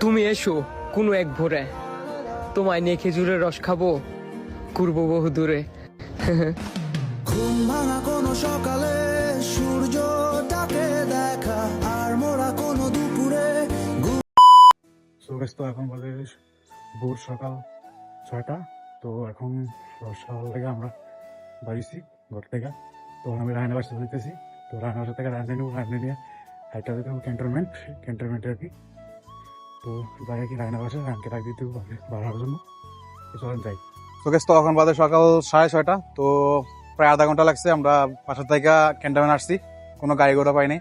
তুমি এসো কোনো এক ভোরে। তোমায় নিয়ে খেজুরের রস খাব করব বহু দূরে। ঘুম ভাঙা কোনো সকালে সূর্যটাকে দেখা আর মোরা কোনো দুপুরে। সুরেশ তো এখন বাজে ভোর সকাল ছয়টা তো এখন সকাল থেকে আমরা বাড়িছি ঘর থেকে। তো আমি রায়না বাসা তো রায়না বাসা থেকে রাজধানী রাজধানী নিয়ে হাইটা ক্যান্টনমেন্ট ক্যান্টনমেন্টে আর কি। তো যাই কি রায়না বাসা রানকে রাখ দিতে বাড়ার জন্য। তো এখন বাজে সকাল সাড়ে ছয়টা। তো প্রায় আধা ঘণ্টা লাগছে, আমরা বাসা থেকে ক্যান্টনমেন্ট আসছি। কোনো গাড়ি ঘোড়া পাইনি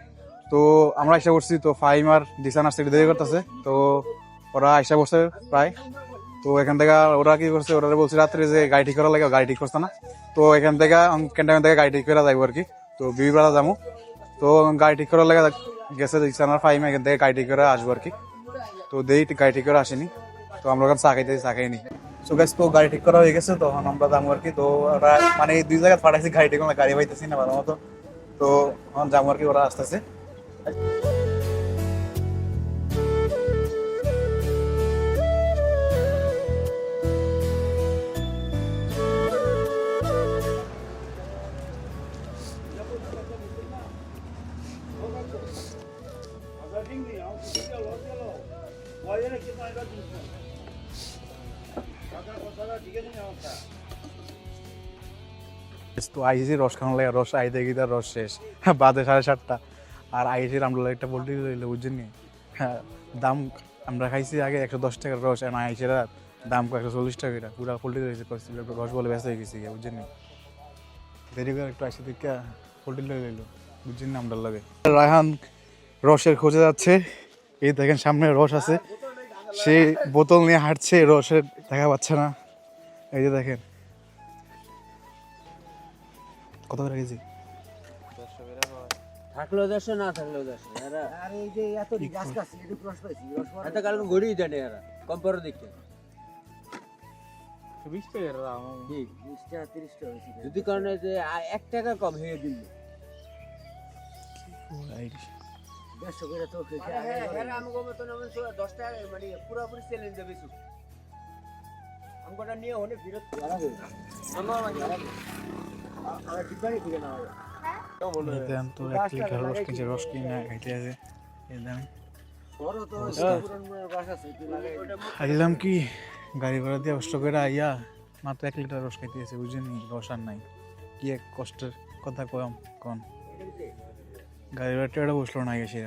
তো আমরা এসে করছি তো ফাইম আর দিশান আসতে দেরি করতেছে। তো ওরা এসে বসে প্রায়। তো এখান থেকে ওরা কি করছে, ওরা বলছে রাত্রে যে গাড়ি ঠিক করা লাগে, গাড়ি ঠিক করছে না। তো এখান থেকে ক্যান্টনমেন্ট থেকে গাড়ি ঠিক করে যাব আর কি। তো বিবিপাড়া যাব তো গাড়ি ঠিক করার লাগে গেছে দিশান আর ফাইম এখান থেকে গাড়ি ঠিক করে আসব আর কি। তো দেই গাড়ি ঠিক করে আসেনি। তো আমরা ওখানে চা খাইতে চা খাইনি সো গাছ তো গাড়ি ঠিক করা হয়ে গেছে, তখন আমরা যাব আর কি। তো ওরা মানে দুই জায়গায় পাঠাইছি গাড়ি ঠিক গাড়ি পাইতেছি না ভালো মতো। তো এখন যাব আর কি, ওরা আসতেছে। তো আইসি রস খাওয়ানো লাগে, রস আইতে গিয়ে তার রস শেষ। বাদে সাড়ে সাতটা। আর আইসির আমরা একটা পোল্ট্রি লইলো বুঝছেন হ্যাঁ দাম আমরা খাইছি আগে একশো দশ টাকার রস আর আইসির দাম একশো চল্লিশ টাকা এটা পুরা পোল্ট্রি রয়েছে রস বলে ব্যস্ত হয়ে গেছি বুঝছেন দেরি করে একটু আইসি দিকে পোল্ট্রি লই লইলো বুঝছেন আমরা লাগে। রায়হান রসের খোঁজে যাচ্ছে। এই দেখেন সামনে রস আছে। সে বোতল নিয়ে হাঁটছে রসের দেখা পাচ্ছে না। এই যে দেখেন। কত করে কেজি? থাকলেও না থাকলেও এরা আর এই যে এত গাছ গাছ এটুকু রস পাইছি রস এত কারণ ঘড়ি জানে এরা কম্পারও দেখতে বিশ টাকার বিশ টাকা তিরিশ টাকা যদি কারণে যে এক টাকা কম হয়ে দিল। দেড়শো করে তো আমাকে মতন দশ টাকা মানে পুরোপুরি চ্যালেঞ্জ দেবে শুধু নিয়ে হলে ফেরত আমার আমরা ডিপারি না হবে দেন তো এক লিটার রস কিনছে রস কিনে খাইতে আছে আইলাম কি? গাড়ি ভাড়া দিয়ে কষ্ট করে আইয়া মাত্র এক লিটার রস খাইতে আছে বুঝছেন রস আর নাই। কি এক কষ্টের কথা কম কন। গাড়ি ভাড়া টেড়া বসল না এসে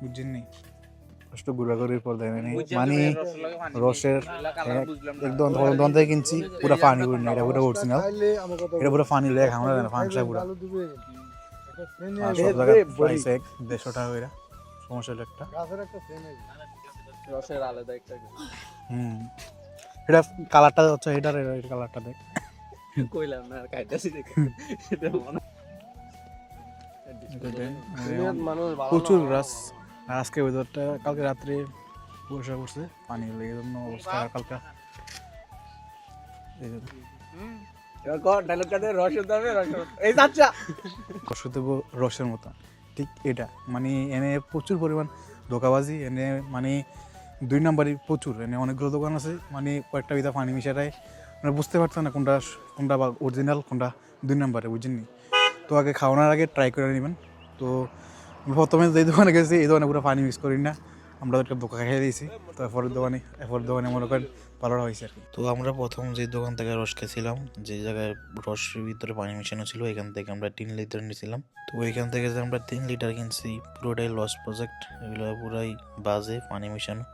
বুঝছেন নি কষ্ট ঘোরাঘুরির পর দেয় মানে মানে রসের একদম থেকে কিনছি পুরো পানি না এটা পুরো অরিজিনাল এটা পুরো পানি লেগে খাওয়া যায় না পুরো সব জায়গায় প্রাইস এক দেড়শো টাকা করে সমস্যা হলো একটা রসের আলাদা একটা হুম এটা কালারটা হচ্ছে এটার এটার কালারটা দেখ কইলাম না আর কাইতাছি দেখে এটা প্রচুর গাছ আর আজকে ওয়েদারটা কালকে রাত্রে বর্ষা করছে পানি লেগে জন্য অবস্থা কালকা। এই জন্য। রসের মতো। ঠিক এটা। মানে এনে প্রচুর পরিমাণ ধোকাবাজি এনে মানে দুই নাম্বারই প্রচুর। এনে অনেকগুলো দোকান আছে মানে কয়েকটা বিধা পানি মিশাটাই মানে বুঝতে পারতাম না কোনটা কোনটা বা অরিজিনাল কোনটা দুই নাম্বারে বুঝেননি? তো আগে খাওয়ানোর আগে ট্রাই করে নেবেন। তো প্রথমে যে দোকানে গেছি, এই দোকানে পুরো পানি মিক্স করি না। আমরা একটা বোকা খেয়ে দিয়েছি। তো এরপরের দোকানে এরপরের দোকানে মনে করেন ভালোটা হয়েছে আর তো আমরা প্রথম যে দোকান থেকে রস খেয়েছিলাম যে জায়গায় রসের ভিতরে পানি মেশানো ছিল, এখান থেকে আমরা তিন লিটার নিয়েছিলাম। তো এখান থেকে যে আমরা তিন লিটার কিনছি, পুরোটাই লস প্রজেক্ট এগুলো পুরাই বাজে পানি মেশানো।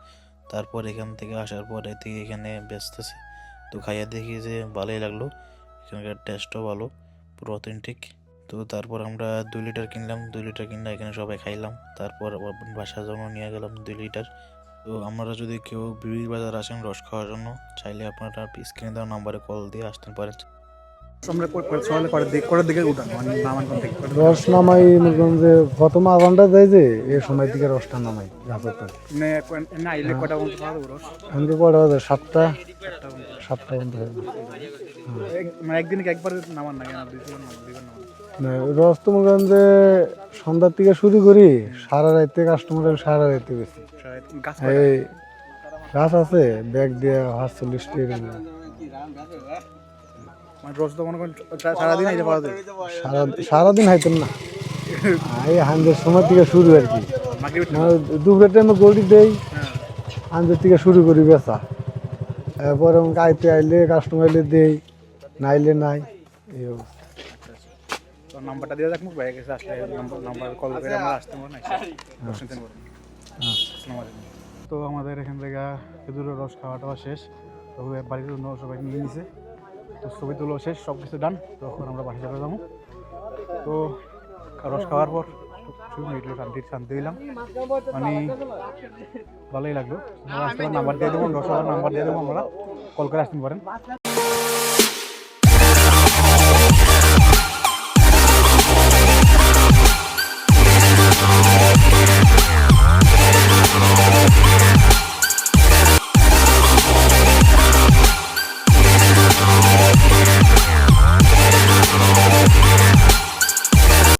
তারপর এখান থেকে আসার পর থেকে এখানে বেচতেছে তো খাইয়া দেখি যে ভালোই লাগল। এখানকার টেস্টও ভালো, পুরো অথেন্টিক তো তারপর আমরা দুই লিটার কিনলাম দুই লিটার কিনলে এখানে সবাই খাইলাম। তারপর বাসার জন্য নিয়ে গেলাম দুই লিটার। তো আপনারা যদি কেউ বিড়ির বাজার আসেন রস খাওয়ার জন্য চাইলে আপনারা স্ক্রিনে দেওয়া নাম্বারে কল দিয়ে আসতে পারেন। আমরা সকালে করে দিকে করে দিকে উঠান মানে থেকে রস নামাই মনে করেন যে প্রথম আজানটা দেয় যে এই সময় দিকে রসটা নামাই গাছের তো না কটা পর্যন্ত রস? সাতটা। সাতটা পর্যন্ত যায়। মানে একদিনে একবার নামান না কেন? দুই তিনবার নামান। দুইবার নামান না, রস তো যে সন্ধ্যার থেকে শুরু করি সারা রাইতে কাস্টমার সারা রাইতে বেশি গাছ এই গাছ আছে ব্যাগ দিয়ে এরকম মানে সারাদিন হাইতেন না। এই হান্দের সময় থেকে শুরু আর কি। মানে দুপুরের টাইমে গড়ি দেই হান্দের থেকে শুরু করি বেচা। এরপরে আইতে আইলে কাস্টমার আইলে দেই নাইলে নাই এই অবস্থা। তো নাম্বারটা দিয়ে রাখব বাইরে কাছে আসলে নাম্বার নাম্বার কল করে আমরা আসতে পারব না আসসালামু আলাইকুম। তো আমাদের এখান থেকে খেজুরের রস খাওয়া টাওয়া শেষ। তো বাড়িতে অন্য সবাই নিয়ে নিছে। তো ছবি তুলো শেষ সব কিছু ডান তখন আমরা বাসা চলে যাব। তো রস খাওয়ার পর একটু একটু শান্তি দিলাম। মানে ভালোই লাগল। নাম্বার দিয়ে দেবো দশ নাম্বার দিয়ে দেবো আমরা। কল করে আসতে পারেন। Yeah.